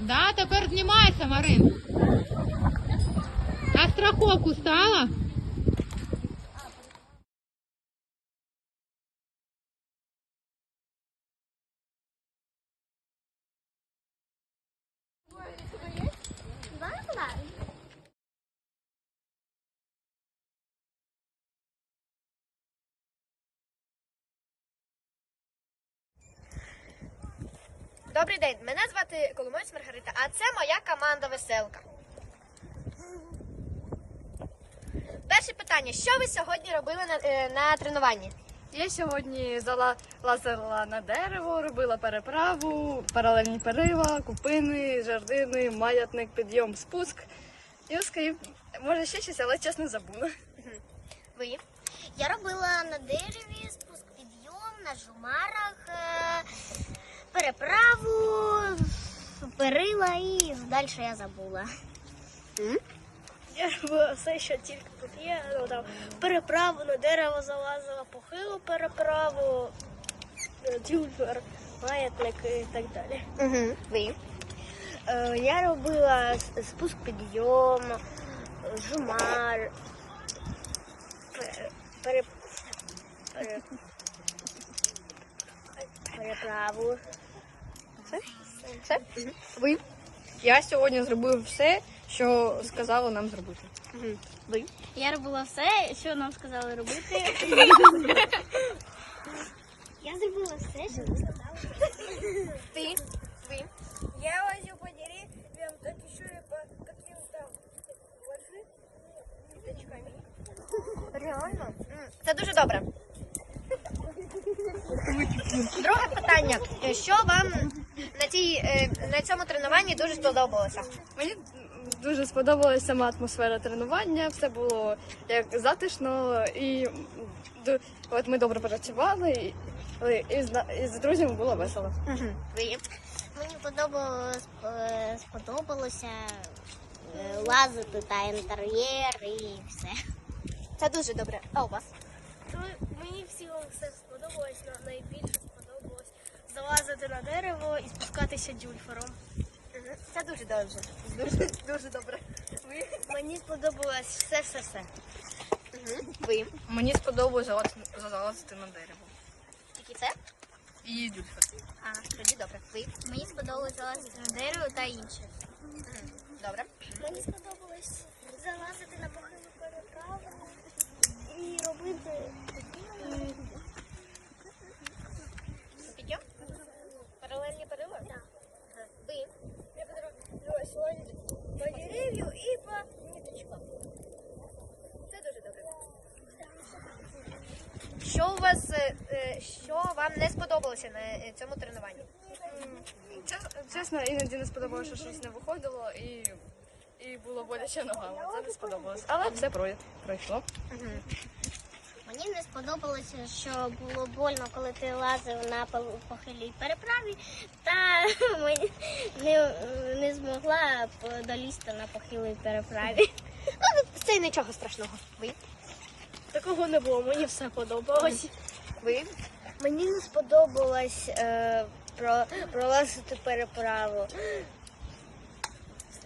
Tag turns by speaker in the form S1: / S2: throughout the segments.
S1: Да, тепер знімайся, Марин. А страховку стала?
S2: Добрий день, мене звати Коломойць Маргарита, а це моя команда веселка. Перше питання: що ви сьогодні робили на, е, на тренуванні?
S3: Я сьогодні зала лазила на дерево, робила переправу, паралельні перила, купини, жердини, маятник, підйом, спуск. І оскрім, може ще щось, але чесно забула.
S2: Ви?
S4: Я робила на дереві спуск підйом, на жумарах, е, переправу, перила і далі я забула.
S5: Я робила все, що тільки тут є. Ну, там, переправу на дерево залазила, похилу переправу, е, тюльфер, маятник і так далі.
S2: Угу. Ви?
S5: Е, я робила с- спуск підйом, е, жумар, пере, пере, пере, переправу.
S3: Все? Ви? Я сьогодні зробив все, що сказали нам зробити.
S2: Ви?
S4: Я робила все, що нам сказали робити. Я зробила все, що нам сказали.
S2: Ти? Ви?
S5: Я лазил по деревьям, так еще и по каким-то ложи.
S2: Реально? Це дуже добре. Друге питання. Що вам на, е, на цьому тренуванні дуже сподобалося?
S3: Мені дуже сподобалася сама атмосфера тренування, все було як затишно і ду- от ми добре працювали, і, і, з, на- і з друзями було весело.
S2: Угу. Ви?
S4: Мені подобалось, е, сподобалося е, лазити та інтер'єр і все.
S2: Це дуже добре. А у вас?
S5: Мені в цілому все сподобалось, але найбільше залазити на дерево і спускатися дюльфером.
S2: Це дуже добре. Дуже, дуже добре.
S5: Мені сподобалось все-все-все.
S2: Угу. Ви?
S3: Мені сподобалося залазити, залазити на дерево.
S2: Тільки це?
S3: І дюльфер.
S2: А, тоді добре. Ви?
S4: Мені сподобалось залазити на дерево та інше.
S2: Добре.
S5: Мені сподобалось залазити на похилу переправу і робити
S2: Підйом? Паралельні перила? Так. Ви?
S5: Я подивилась лазити по і по ниточкам.
S2: Це дуже добре. Що у вас, е, е, що вам не сподобалося на е, цьому тренуванні?
S3: Чесно, іноді не сподобалося, що щось не виходило і, і було боляче ногами. Це не сподобалося. Але все прой- пройшло.
S4: Мені не сподобалося, що було больно, коли ти лазив на похилій переправі, та мені не, не змогла долізти на похилій переправі.
S2: Ну, це нічого страшного. Ви?
S5: Такого не було, мені все подобалось.
S2: Ви?
S5: Мені не сподобалось е, про, пролазити переправу.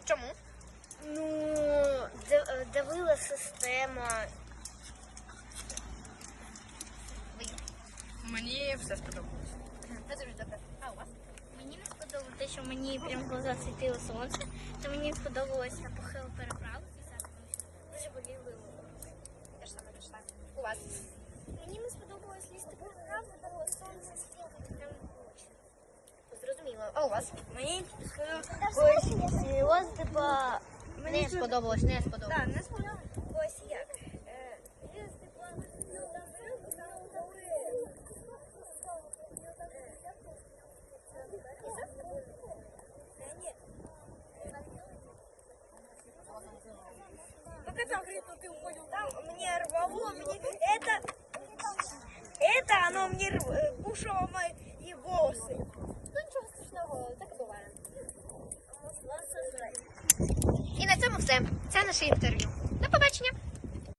S2: Чому?
S5: Ну, е, система.
S3: Мені все сподобалось.
S2: Це дуже добре. А у вас?
S4: Мені не сподобалося те, що мені прям в глаза світило сонце, то мені сподобалося похилу переправу. Дуже боліло.
S2: Те ж саме пішла. У вас?
S4: Мені не сподобалось лізти переправу, бо сонце світило прям очі.
S2: Зрозуміло. А у вас?
S5: Мені сподобалось лазити по...
S2: Не сподобалось, не сподобалось.
S5: Так, не сподобалось як. Е, лізти по... Ну, там дорогу, там коли... Пока там говорит, ты уходил там, мне рвало, мне это, это оно мне рв- э, кушало мои и волосы.
S2: Ну нічого страшного, так і буває. І на цьому все. Це наше інтерв'ю. До побачення!